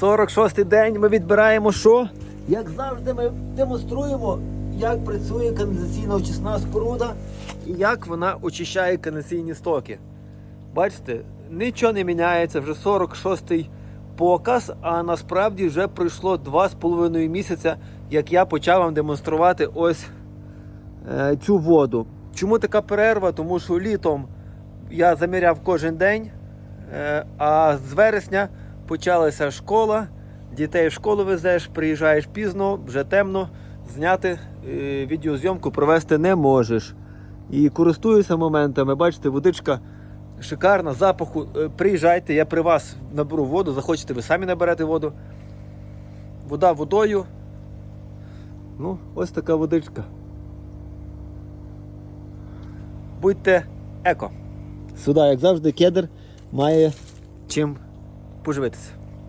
46-й день ми відбираємо що? Як завжди, ми демонструємо, як працює каналізаційна очисна споруда і як вона очищає каналізаційні стоки. Бачите, нічого не міняється, вже 46-й показ, а насправді вже пройшло 2,5 місяця, як я почав вам демонструвати ось е, цю воду. Чому така перерва? Тому що літом я заміряв кожен день, е, а з вересня почалася школа. Дітей в школу везеш, приїжджаєш пізно, вже темно, зняти е, відеозйомку провести не можеш. І користуюся моментами. Бачите, водичка шикарна, запаху. Е, Приїжджайте, я при вас наберу воду, захочете, ви самі наберете воду. Вода водою. Ну, ось така водичка. Будьте еко. Сюди, як завжди, кедр має чим поживитися.